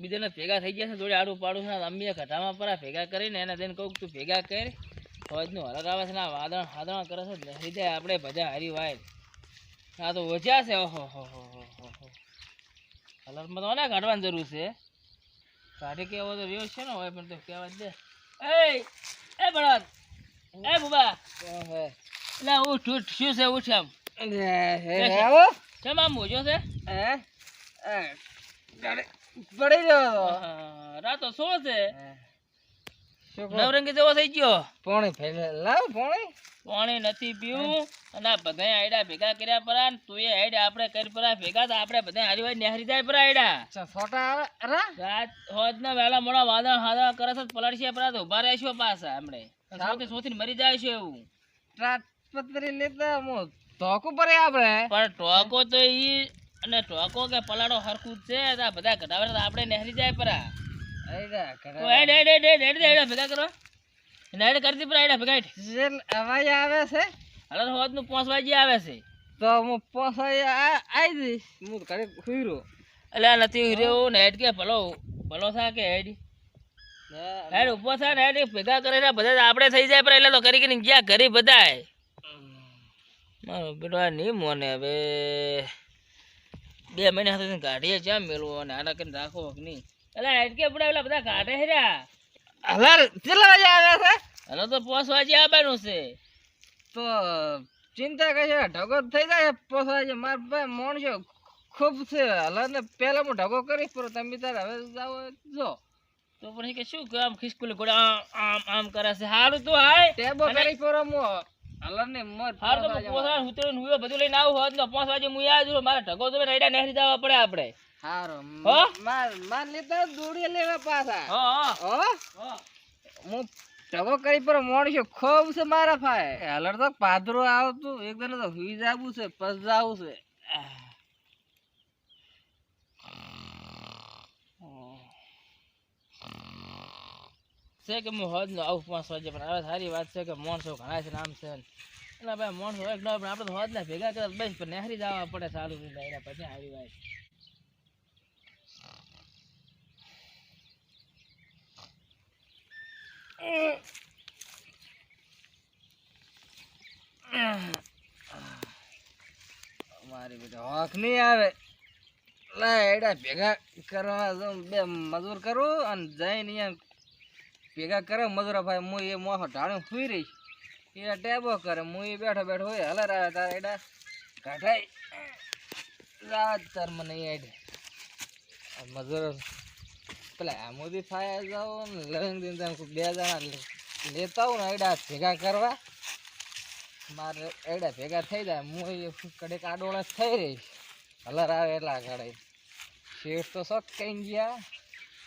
બીજાને ભેગા થઈ ગયા છે જોડે આડું પાડું છે અમીએ કઢામાં પરા ભેગા કરીને એને તેને કહું તું ભેગા કર. ફોજનું હલક આવે છે ને વાદળ હાદળ કરે છે લહી જાય આપણે ભજા હારી વાય. આ તો ઓછા છે ઓહો હો હો હો હો હો. કલરમાં તો ના કાઢવાની જરૂર છે. કાઢે કેવો તો રહ્યો છે ને હોય પણ તો કહેવા દે. એ એ બળદ એ બુબા. એટલે ઉઠ ઉઠ શું છે ઉઠ આમ. કેમ આમ મોજો છે? પડી રહ્યો રાતો સો છે. નવરંગી જેવો થઈ ગયો. પાણી ફેલે. લાવ પાણી. પાણી નથી પીવું. અને આ બધા આયડા ભેગા કર્યા પરા તું એ આયડા આપણે કરી પરા. ભેગા તો આપણે બધા હારી નેહરી જાય પરા આયડા. ફોટા આવે? અરે. રાત હોજ ના વેલા મોડા વાદળ હાદળ કરે છે પલળશે પરા તો ઊભા રહેશો પાછા હમણે. સોથી સોથી મરી જાય છે એવું રાજપત્રી લેતા મો ટોકો પર આપણે. પણ ટોકો તો ઈ અને ટોકો કે પલાડો હરખું છે આ બધા ઘટાવે તો આપણે નેહરી જાય પરા. ભેગા કરો. હેડ કરી દી પરા ભેગા અવાજ આવે છે? હાલો તો હોજનું પાંચ વાગે આવે છે. તો હું પોસાઈ આવી જઈશ. હું ઘરે હુઈ એટલે આ નથી રહ્યો ને કે ભલો ભલો થા કે હેડ. હેડ ઊભો થા ને હેડ ભેગા કરીને બધા આપણે થઈ જાય પર એટલે તો કરી કરીને ગયા ઘરે બધાય. મારો બેટો નહીં મોને હવે. બે મહિના સુધી કાઢીએ ચા મેળવો અને આના કરીને રાખો કે નહીં એટલે હેડ કે બધા પેલા બધા કાઢે હેર્યા કેટલા વાગે છે? હલો તો વાગે આવવાનું છે. તો ચિંતા કઈ છે ઢગો થઈ જાય પોસાય છે માર મોણ છે ખૂબ છે. હલાર ને પહેલા હું ઢગો કરીશ પણ તમે તારે હવે જાઓ જો. તો પણ કે શું કે આમ ખિસકુલી ગોળે આમ આમ આમ કરે છે સારું તો હાય. ટેબો કરી પર હું હલાર ને મર હારું તો બધું લઈને આવું હોત ને પાંચ વાગે હું યાદ મારે ઢગો તો રેડા નહેરી જવા પડે આપણે. હારો માર માર લેતા દોડી લેવા પાછા. હા હા. હું? ઢગો કરી પર માણસો ખૂબ છે મારા ફાય હલર તો પાદરો આવતું એક દિન તો હુઈ જાવું છે પસ જાવું છે. છે કે હું હોજ નો આવું પાંચ પણ હવે સારી વાત છે કે માણસો ઘણા છે નામ છે. એટલે ભાઈ માણસો એક ના પણ આપણે તો હોજ ભેગા કરે બસ, પણ નહેરી જવા પડે સારું નહીં ડાયરા પછી હારી વાત મારી બેટા હોક નહીં આવે લા એડા ભેગા કરવા બે મજૂર કરું અને જઈને અહીંયા ભેગા કરે મજૂરા ભાઈ, હું એ મોહ ઢાળું સુઈ રહીશ. એ ટેબો કરે, હું એ બેઠો બેઠો હોય હલર આવે તારે એડા, કાઢાય. રાત તાર મને એડે મજૂર પેલા મોદી ફાયા જાઓ ને લગ્ન દિન તમે બે જણા લેતા આવું ને એડા ભેગા કરવા. મારે એડા ભેગા થઈ જાય, હું એ કડેક આડોળે થઈ રહીશ. હલર આવે એટલા કડે શેઠ તો શોખ કઈ ગયા.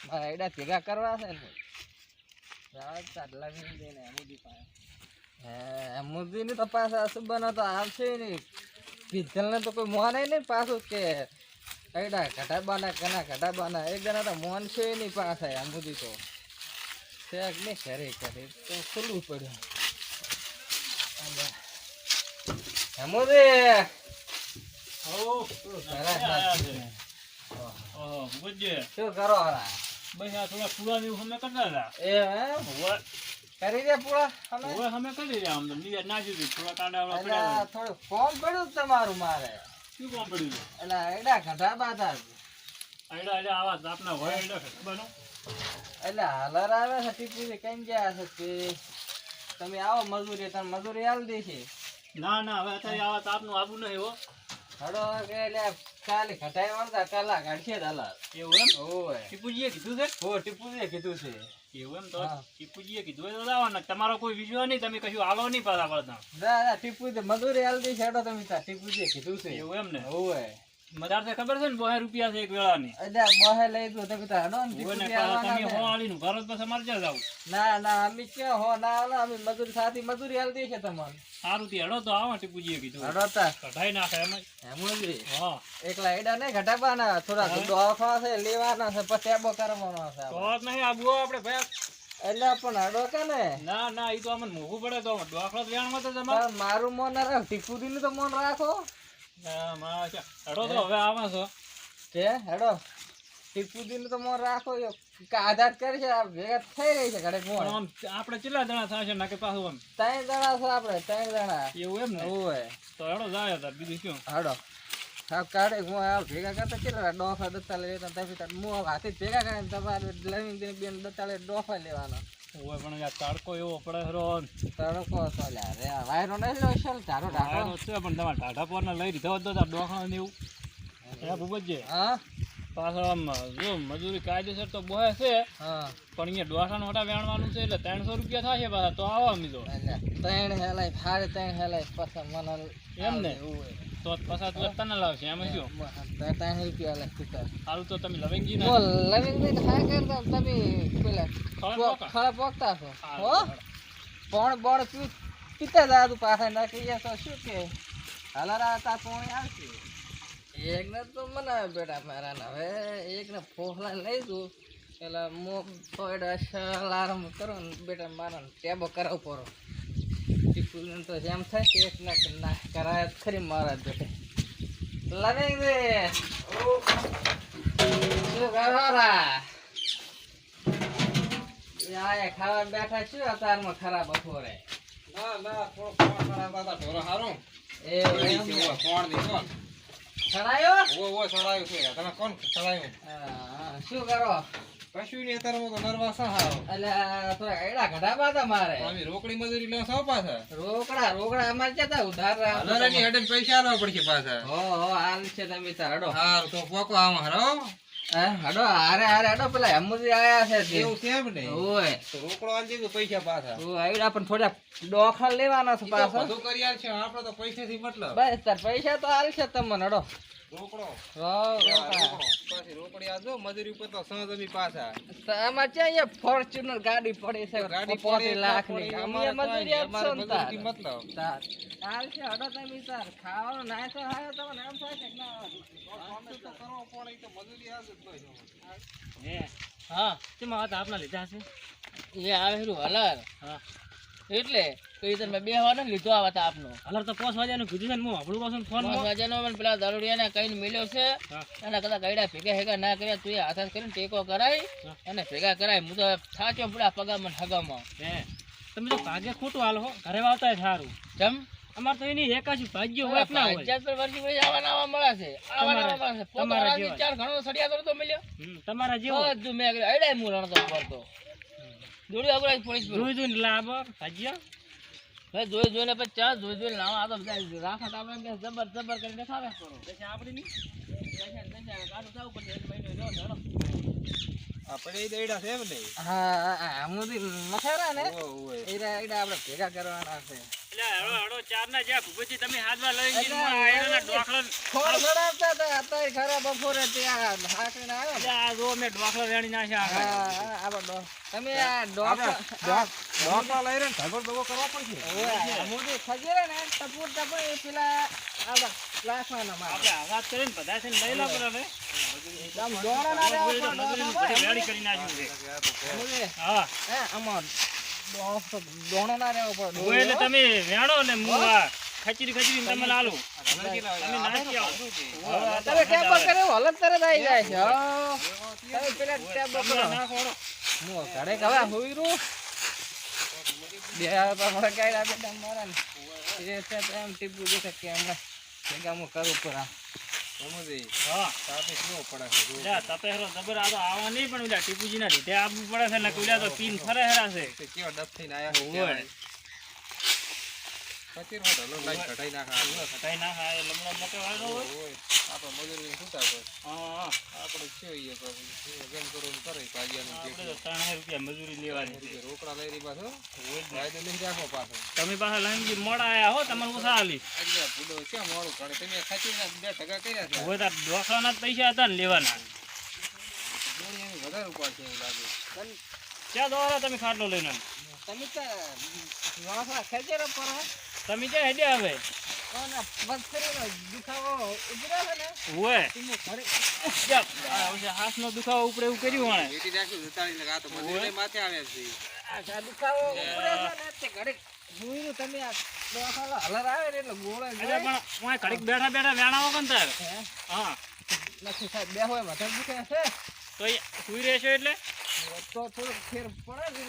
મારે એડા ભેગા કરવા છે ને. રાત ચાટલા બી પાસે હે એમુદી તો તો આવશે નહીં. ને તો કોઈ મોને નહીં પાછું કે કઈડા ઘટાબાના કના ઘટાબાના એક જણા તો મોન છે નહીં પાસે એમુદી તો. શેક નહીં ઘરે કરે તો ખુલ્લું પડ્યું. એમુદી શું કરો હરા એ હે કરી દે પૂરા અમે? એટલે થોડું ફોર્મ પડ્યું છે તમારું મારે. શું ફોન પડ્યું એટલે એડા ઘટા બાતા એટલે આવા આપના હોય એડા બનો એટલે હાલર આવે છે ટીપી કેમ ગયા છે કે તમે આવો મજૂરી તમે મજૂરી આલ છે ના ના હવે અત્યારે આવા તાપનું આબુ નહીં હો. હડો કે એટલે ખાલી ઘટાઈ વળતા કાલા કાઢશે દાલા. એવું એમ? ઓય. ટીપુજીએ કીધું છે? હો ટીપુજીએ કીધું છે. એવું એમ તો? ટીપુજીએ કીધું હોય તો લાવવાના તમારો કોઈ વિશ્વાસ નહીં તમે કશું આલો નહીં પાછા પડતા ના ના ટીપુ મજૂરી આલ દેશે તમે ટીપુ ટીપુએ કીધું છે. એવું એમ ને? ઓય. મદાર તો ખબર છે ને બોહે રૂપિયા છે એક વેળાની. એટલે બોહે લઈ દો તો તા હડો ને તમે હો આલીનું જ પછી મારે જ્યાં જાવ. ના ના અમે ક્યાં હો? ના હાલો અમે મજૂરી સાથી મજૂરી આલ દેશે તમને સારું થી હડો તો આવો ટીપુજીએ કીધું. હડો તા. કઢાઈ નાખે એમ. એમ જ હા. એકલા એડા ને ઘટાવાના થોડા દવાખાના છે લેવાના છે પછી ટેબો કરવાનો છે તો નહીં આબુ આપણે ભાઈ એટલે પણ હડો કે ને? ના ના એ તો અમને મોઘું પડે તો દાખલો વેણમાં તો તમારે મારું મોન રાખ ટીપુદી નું તો મોન રાખો. છે. હેડો તો હવે આવો છો કે હેડો ટીપુદીને તો મોર રાખો યો આધાર કરી છે? ભેગા થઈ રહી છે આપણે કેટલા જણા થશે નાકે પાછું આમ ત્રણ જણા છે આપણે ત્રણ જણા એવું એમ ને ઓય તો હેડો જાય હતા. બીજું શું? હેડો. હા કાઢે હું આ ભેગા કરતા કેટલા ડોફા દત્તા લેતા મો હાથે ભેગા કરીને તમારે લવિંગ બેન દત્તાળે ડોફા લેવાનો ઓય પણ યાર તાડકો એવો પડે હરો તડકો તો લ્યા. રે વાયરો નહીં લો શલ તારો તો છે પણ તમાર ટાઢા પર લઈ દીધો હતો તાર ડોખા ને એવું. એ ભૂપતજી હા? પાછળ આમ જો મજૂરી કાયદેસર તો બોહે છે હા. પણ અહીંયા ડોસાનું વટા વેણવાનું છે એટલે ત્રણસો રૂપિયા થશે પાછા તો આવો અમી તો ત્રણ હેલાય ફાડે ત્રણ હેલાય પાછા મને એમ ને? ઓય તો તો તને લાવશે એમાં શું? ત્રણ રૂપિયા લે કુતર સારું તો તમે લવિંગી ના લવિંગ દઈને હા કરતા તમે પેલા ખરા પો- પોકતા છો હો? પણ બોણ પી પીતા જા તું પાછા નાખી તો શું કે? હાલારા તા કોણ આવશે. તો મને બેટા મારા ને હવે એકને ફોફલા લઈ દઉં એટલે મો થોડા અલાર્મ કરો ને બેટા મારા ટેબો કરાવ પડો. એમ થાય એક ના કરાય ખરી મારા બેટે લવિંગ શું કરોરા યા ખાવા બેઠા શું અતારમાં ખરાબ બપોરે ના ના થોડો ફોન કરાવતા હતા ઢોરો હારું એ. ફોન ઓ ઓ ચડાયું છે તમે કોણ ચડાયું શું કરો કશું નહીં અત્યારે તો નર્વસ હાવ એટલે તો એડા ઘટાબા હતા મારે અમે રોકડી મજૂરી લો છો પાછા. રોકડા રોકડા અમારે ક્યાં ઉધાર રાખો હજારની હેડે પૈસા આલવા પડશે પાછા. હો હો હાલ છે તમે તાર હડો. હાલ તો પોકો આમ હરો. હડો હારે હારે હડો પેલા હમુજી આયા છે. એવું છે એમ ને? ઓય. તો રોકડો આલી દીધું પૈસા પાછા. ઓ આયડા પણ થોડા ડોખા લેવાના છે પાછા. બધું કરી આલ છે આપણે તો પૈસા થી મતલબ. બસ તાર પૈસા તો હાલ છે તમને હડો. રોકડો. હો, રોકડા. રોકડી. આ મજૂરી ઉપર તો પાછા. આમાં છે અહીંયા ફોર્ચ્યુનર ગાડી પડે છે? ગાડી પોતે લાખની. અમે મજૂરી આપશો ને તાર. મતલબ. તાર. હાલ છે હડો તમે તાર. ખાવાનું નાય તો હાય તમને એમ થાય કે ના તો કરવો પડે ઈ તો મજૂરી હાલ જ હે. હા તેમાં વાત આપના લીધા છે? એ આવેલું હલર. હા. એટલે? તો એ તમે બે વાર લીધો આવા તા આપનો. અલર તો પાંચ વાગ્યાનું કીધું છે ને હું આપણું પાસે ફોન પાંચ વાગ્યાનો મને પેલા દારૂડિયાને કઈને મળ્યો છે. અને કદા ગયડા ભેગા હેગા ના કર્યા તું હાથ હાથ કરીને ટેકો કરાય અને ભેગા કરાય. હું તો થાચો પડા પગામાં હગામાં હે તમે તો ભાગ્ય ખોટું હાલ હો. ઘરે આવતા સારું. જમ અમારે તો એની એકાશી ભાગ્ય હોય ના હોય. જાત પર વર્ષી વર્ષી આવા નાવા મળે છે. આવા નાવા મળે છે. પોતાના ચાર ઘણો સડિયા તો મળ્યો. તમારા જેવો. બધું મેં. અડાય હું રણતો પડતો દોડી અગરાજ પોલીસ જોઈ જોઈને લાભ ભાજ્યા ભાઈ જોઈ જોઈને પછી ચા જોઈ જોઈને લાવો. આ તો બધા રાખા તો આપણે એમ જબર જબર કરીને ખાવે કરો પછી આપણે નહીં. કાઢું થવું પડશે. આપણે દઈડા છે એમ ને? હા હમુજી મથારા ને? એરા એડા આપણે ભેગા કરવાના છે. એટલે હળો હળો ચાર ના જ્યાં ભૂપતજી તમે હાથમાં લઈ ગઈ ગઈને આ એના ડોખલા ખોળ ચડાવતા હતા અત્યારે ખરા બપોરે ત્યાં હાકીને આવ્યો એટલે આ જો મે ડોખલા વેણી નાખ્યા હા આગળ. આ બધો. તમે આ ડોક્ટર ડોકલા લઈ રે ને ઢગો ડગો કરવા પડશે. હમુજી ખજેરે ને ટપુર ટપુર પેલા આ લાખવાના આપણે આઘાત કરીને બધા છે લઈ લો બરાબર. આમ દોણા ના રહેવા મજૂરી તો પણ મજૂરીનું ડોકા બધી હોય. વેણી કરી નાખ્યું છે. હમુજી, હા. હે, આમાં દો- દોણો ના રહેવો પડે. હોય એટલે તમે વેણો ને હું ખચરી ખચરી તમે લાલુ. તમે નાખી આવો. તમે કર્યો? હલત તરત આવી જાય છે. હો. તમે પેલા ટેમ્પો કરો. નાખો હળો. ઘરે કવા હોઈ રૂ બે તો મારા ગાયડા બેટા ને એ છે એમ ટીપું દેખે કે હમણાં ભેગા હું કરું પૂરા સમજી? હા. તાપે કેવો પડે છે તપે હેરો જબર આ તો આવા નહીં પણ ટીપુજી ના લીધે આપવું પડે છે ને ઓલા તો પીન ફરે હેરા છે કે કેવા ડબ થઈને આયા છે હોય. પછી ઢલો લાઈટ કઢાઈ નાખા કટાઈ ના ખાય લમણો મોટો વાળો હોય આપણે મજૂરી છૂટા પર હા. આપણે છે ઈ તો જેમ કરો પાડિયાનું આપણે તો ત્રણ રૂપિયા મજૂરી લેવાની. રોકડા લઈ પાછો લઈ રાખો પાછો તમે પાછા લાઈનજી મોડા આવ્યા હો તમારે ઓછા અગિયાર ભૂલો ક્યાં મોડું કરે તમે ખાચી ના બે ટકા કર્યા છે હોય તો ડોખલાના પૈસા હતા ને લેવાના વધારે ઉપાડ છે એવું લાગે ક્યાં દોરા તમે ખાટલો લઈને તમે તો ખેંચેરા પર. તમે ક્યાં હેડ્યા હવે? છે ને. દુખાવો ઉપડે એવું કર્યું બેઠા બેઠા વેણાવો કે તાર? હા? નથી સાહેબ બે હોય માથે દુખે છે. તો એ સુઈ રહેશો એટલે? તો થોડોક ફેર પડે એટલે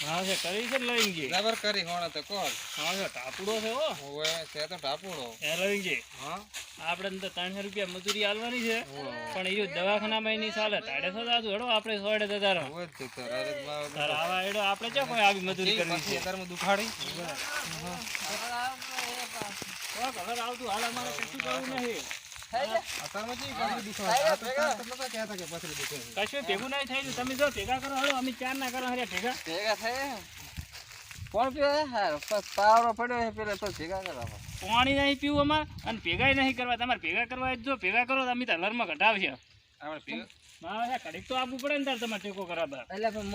હું છે કરી છે લવિંગજી જબર કરી હોણે તો કોણ? હા છે ટાપુડો છે હો. ઓવે છે તો ટાપુડો. એ લવિંગજી હા? આપણે તો ત્રણસો રૂપિયા મજૂરી આલવાની છે પણ એ દવાખાનામાં એની ચાલે તાડે તો દાદુ હેડો આપણે આવા હેડો આપણે ચો કોઈ આવી મજૂરી કરવી છે? દુખાડી. હવે આવતું હાલ અમારે કશું કરવું નહીં. કશું ભેગું નહીં થયું. તમે જો ભેગા કરો હેડો અમે ચાર ના કરો હરે ભેગા. ભેગા થાય કોણ પીવે? હાર પાવડો પડ્યો છે પેલા તો ભેગા કરવા પાણી નહીં પીવું અમારે અને ભેગા નહીં કરવા. તમારે ભેગા કરવા જો ભેગા કરો તો અમે તો હલરમાં ઘટાવશે આપણે ભેગા કડીક તો આપવું પડે ને તાર તમારે ટેકો કરાવવા એટલે પણ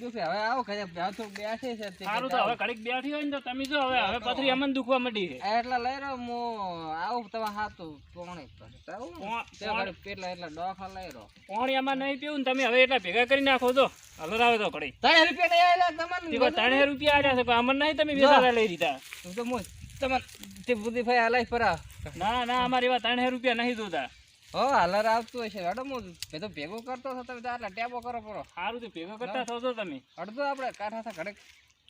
દુખે હવે આવો ઘરે બેઠો બેસે છે સારું તો હવે કડીક બેઠી હોય ને તો તમે જો હવે હવે પથરી અમને દુખવા મળી છે. એટલે લઈ રહ્યો હું આવું તમે હાથું પોણી એટલે ડોખા લઈ રહ્યો. પાણી આમાં નહીં પીવું ને તમે હવે એટલા ભેગા કરી નાખો તો. હલર આવે તો કડી ત્રણ રૂપિયા નહીં આવેલા તમને ત્રણ રૂપિયા આવ્યા છે અમને નહીં તમે બેસાડા લઈ દીધા. તો હું તમને તે બુદ્ધિ ભાઈ હાલાઈ પરા. ના ના અમારી વાત ત્રણ રૂપિયા નહીં જોતા. હો હાલર આવતું હશે. હડો હું મેં તો ભેગો કરતો હતો તમે આટલા ટેબો કરો પડો. સારું તો ભેગો કરતા થશો તમે. અડધો આપણે કાંઠા થા ઘડે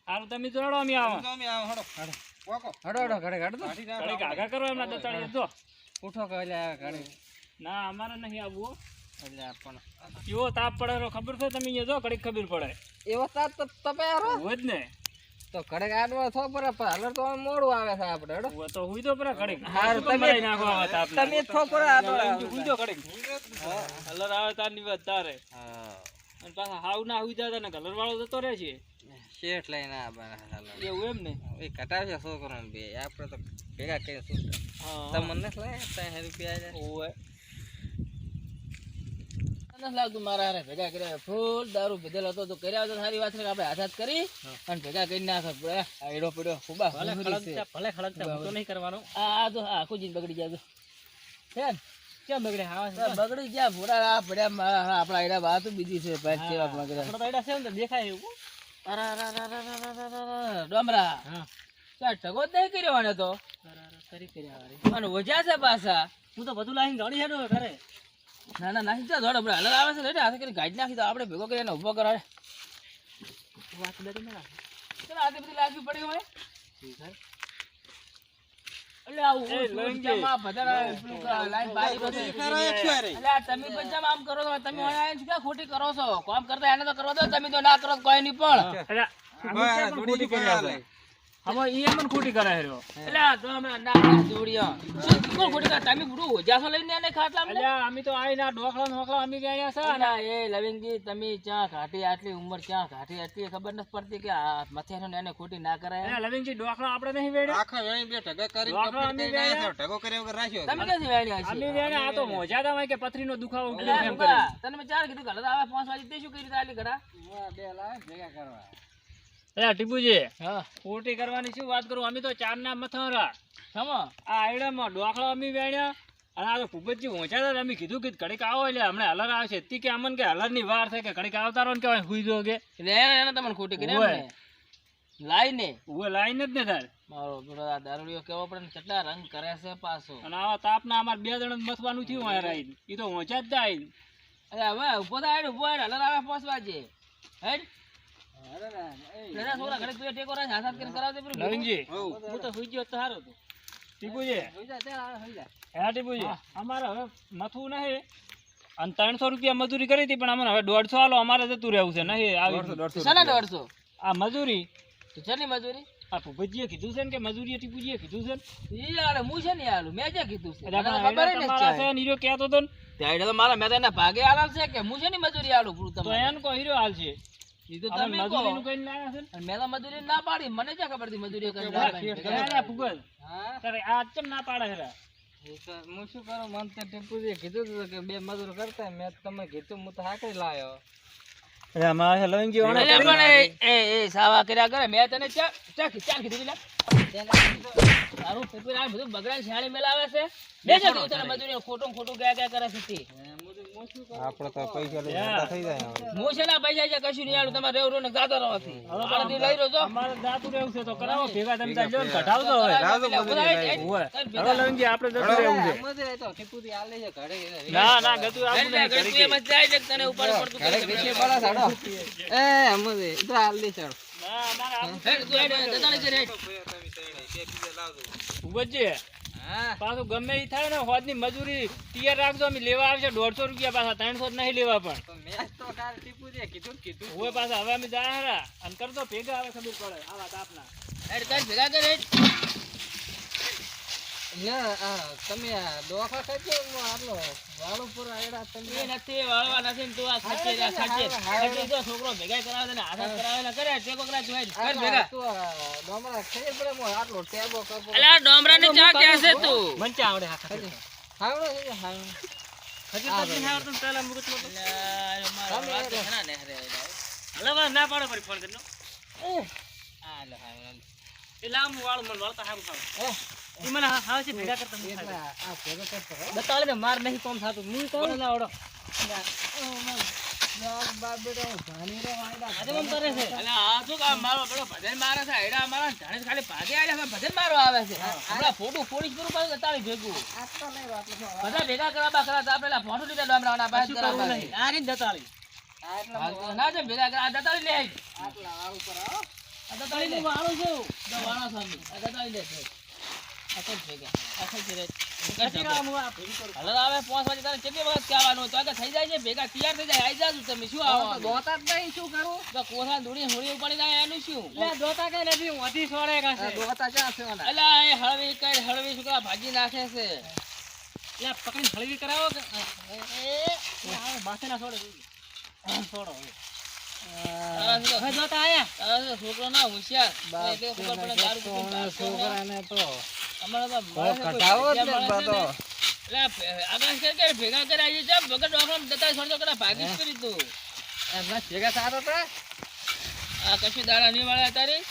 સારું તમે જોડો અમે આવો. અમે આવો હડો. પોકો. હડો હડો ઘડે હડતો ઘડે નાખો. કરો એમના દતાળીએ જો. ઉઠો કે ઘડે ના અમારે નહીં આવવું એટલે આપણ કેવો તાપ પડે ખબર છે? તમે અહીંયા જો કડીક ખબર પડે. એવો તાપ તો તમે હારો. હોય જ ને. તો કડક આડવા છો પર હાલર તો મોડું આવે છે આપણે હડો. તો હુઈ તો પર કડક હાર તમે- નાખો આવા આપણે તમે છો પર હુઈ તો. કડક હાલર આવે તારની વાત તારે. હા. અને પાછા હાવ ના હુઈ જાતા ને કલર વાળો જતો રહે છે. શેઠ લઈને ના બને હાલર એવું એમ ને? એ કટાવશે છોકરો બે આપણે તો ભેગા કરી શું તમને લાયા ત્રણ રૂપિયા આલ્યા? નથી લાગતું મારા હારે ભેગા કર્યા ફૂલ દારૂ પીધેલો હતો તો કર્યા તો સારી વાત છે આપણે આઝાદ કરી અને ભેગા કરી નાખે આયડો પડ્યો ખુબા ભલે ખડકતા તો નહીં કરવાનો આ આ તો આખું જીન બગડી જાય છે કેમ બગડે હા બગડી ગયા ભૂરા આ પડ્યા મારા આપણા આયડા વાત બીજી છે ભાઈ કેવા બગડ્યા આપણા તો છે ને દેખાય એવું અરે, અરે, અરે, ડોમરા હા ત્યાં ટગો જ નહીં કર્યો આને તો કરી કર્યા અને વજા છે પાછા હું તો બધું લાઈન ગાડી હેડો ના ના નાખી જા દોડ આપણે હલર આવે છે લેટે હાથે કરી ગાડી નાખી દો આપણે ભેગો કરીને ઊભો કરાવે વાત બે તમે ચાલ આટલી બધી લાગી પડી હોય. ઠીક છે ખોટી કરો છો? કામ કરતા એને તો કરવા દો તમે તો ના કરો કોઈ નહીં પણ. હવે ઈ એમ ખોટી કરે હેરો એટલે તો અમે ના ના જોડિયા કોણ ખોટી કરે તમે બધું ઓજાસો લઈને એને ખાટલા અમને? અમે તો આઈ ના નોખલા અમે છે ને. એ લવિંગજી તમે ક્યાં ઘાટી આટલી ઉંમર ક્યાં ઘાટી આટલી ખબર નથી પડતી કે આ મથેનો ને એને ખોટી ના કરાય અલ્યા લવિંગજી આપણે નહીં વેડ્યા? આખા વેણી બે ઢગા કરી વાપરો અમે આયા છો. ઢગો કર્યા વગર રાખ્યો તમે ક્યાંથી વેણ્યા છે અમે વેડ્યા આ તો મોજાતા હોય કે પથરીનો દુખાવો ઉઠ્યો એમ કરી તને મેં ચાર કીધું કે આવે પાંચ વાગે તે શું કરી તાલી ઘડા બે લાવે ભેગા કરવા. અલ્યા ટીપુજી. હા. ઉલટી કરવાની શું વાત કરું? અમે તો ચાર ના મથરા. સમો આ આયડામાં ડોખળો અમે વેણ્યા. અને આ તો ભૂપતજી પહોંચ્યા હતા અમે કીધું કે કડીક આવો એટલે હમણાં હલર આવશે. તી કે અમન કે હલરની વાર છે કે કડીક આવતા ને કે હુઈ જો કે એટલે એને તમને ખોટી કરી. લાઈને. ઊભો લાઈન જ ને તાર મારો આ દારૂડિયો કેવો પડે ને કેટલા રંગ કરે છે પાછો. અને આવા તાપના અમારે બે જણ મથવાનું થયું હોય રાઈ ઈ તો પહોંચ્યા જ જાય અરે હવે ઊભો થાય ઊભો હલર આવે પાંચ જે. હેડ. એના ઘરે તું ટેકો રાખ, હાથ હાથ કરીને કરાવજે પેલું ભેગું. હું તો સુઈ ગયો તો સારું હતું. ટીપુજી. હોઈ જા ચાલ આવે, હોઈ જા. હા ટીપુજી. અમારે હવે મથવું નહીં. અને ત્રણસો રૂપિયા મજૂરી કરી હતી પણ અમને હવે દોઢસો આલો અમારે જતું રહેવું છે નહીં? આવી શાના દોઢસો? આ મજૂરી? તો શેની મજૂરી? આ ભૂપતજીએ કીધું છે ને કે મજૂરી ટીપુજીએ કીધું છે ને? ઈ હાલે, હું છે હાલું, મેં જે કીધું છે. ખબર છે ને કહેતો તો મારા મેં તો એના ભાગે હાલ છે કે હું છે ની મજૂરી હાલું? પૂરું તો એને કો હીરો હાલ છે ઈ તો આપણે તમે કહો. મજૂરીનું કઈ લાયા છે ને? અને મેં તો મજૂરી ના પાડી. મને ક્યાં ખબર હતી મજૂરી ના પાડે? હું? શું કરું? મને તો ટીપુજીએ કીધું હતું કે બે મજૂર કરતા મેં તમને કીધું હું તો હાકડી લાયો. ખોટું ખોટું ગયા ગયા કરે છે તે. આપણે તો પૈસા લઈ જતા થઈ જાય. હું છે ને પૈસા છે કશું નહીં આલું તમારે રેવરો ને જાતો રહેવાથી આનાથી લઈ રહ્યો છો અમારે જાતું રહેવું છે તો કરાવો ભેગા તમે જાજો ને કઢાવજો હવે. કર હવે. લઈને આપણે જતું રહેવું છે. મજે તો ટીપુથી આલે છે ઘરે ના ના ગતું આવું નહીં ઘરે એમ જ જાય છે તને ઉપર પડતું ઘરે. વિશે બડા સાડો. એ મજે તો આલે છે ના અમારે આવું હેડ, તું હેડ, જતાની છે હેડ. હા પાછું ગમે એ થાય ને હોદની મજૂરી તૈયાર રાખજો અમે લેવા આવશે દોઢસો રૂપિયા પાછા ત્રણસો નહીં લેવા પણ. મેં તો કીધું ને કીધું. હવે પાછા હવે અમે જાય હરા અને કરતો ભેગા આવે ખબર પડે. આ વાત આપના. ભેગા કર. ના તમે આ ખાજો હું આટલો વાળો પર આયડા તમે. નથી, વાળવા નથી ને તું આ ખાચે જા, ખાચે. ખાચે જો છોકરો ભેગા કરાવે ને હાથ કરાવે ને કરે, ટેકો કરાવે તું કર ભેગા. તું ડોમરા ખાઈ પડે હું આટલો ટેબો કરવો અલા, આ ડોમરાને ચા કહેશે તું? મને આવડે હા ખાતે હાવડો છે હાવડો હજી તો નથી આવડતું ને અલા, વાત. ને. ના પાડો ફરી ફોન કરીને આ લે, હા, હાલ. એ હું વાળું મને વાળતા સારું સારું એ એ. મને હા હા છે ભેગા કરતા મને આ ભેગો કરતો હો. બતાવે માર નહીં કોમ થતું. હું કોણ? ના ઓડો હું ભાગે. હવે પાંચ વાગે તારે કેટલી વખત કહેવાનું? તો થઈ જાય છે? ભેગા તૈયાર થઈ જાય. આઈ જાજો તમે. શું આવો દોતા જ નહીં. શું કરું? તો કોથળા દોડી હોળી ઉપાડી જાય એનું શું? દોતા કઈ નથી? વધી સોળે કાશે દોતા ક્યાં છે ઓના? એ હળવી કઈ હળવી છોકરા ભાજી નાખે છે. લે પકડીને હળવી કરાવો કે એ માથે ના છોડે. છોડો છોકરો ના હોશિયાર. છોકરા એટલે. છોકરાને તો ભેગા કરાવી છે જતા છોડતો કરા ભાગી જ કરી તું. એમના ભેગા સારો હતા? આ કશું દાડા નહીં મળે તારી?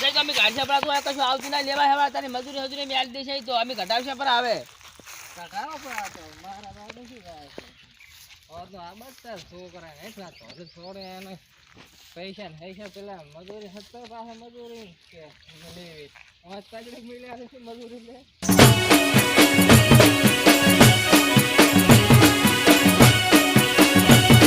તે છોકરા અમે ગાડી તું આ કશું આવતી ના લેવા હેવા તારી મજૂરી મજૂરી મેળ દેશે તો અમે ઘટાડશે પર આવે. આ તો મારા શું થાય? તો બધા છોકરાને છોડે એને. પૈસા ને પૈસા પેલા મજૂરી સત્તર પાસે મજૂરી કે લેવી પાંચ પાંચ મળ્યા છે, મજૂરી લે.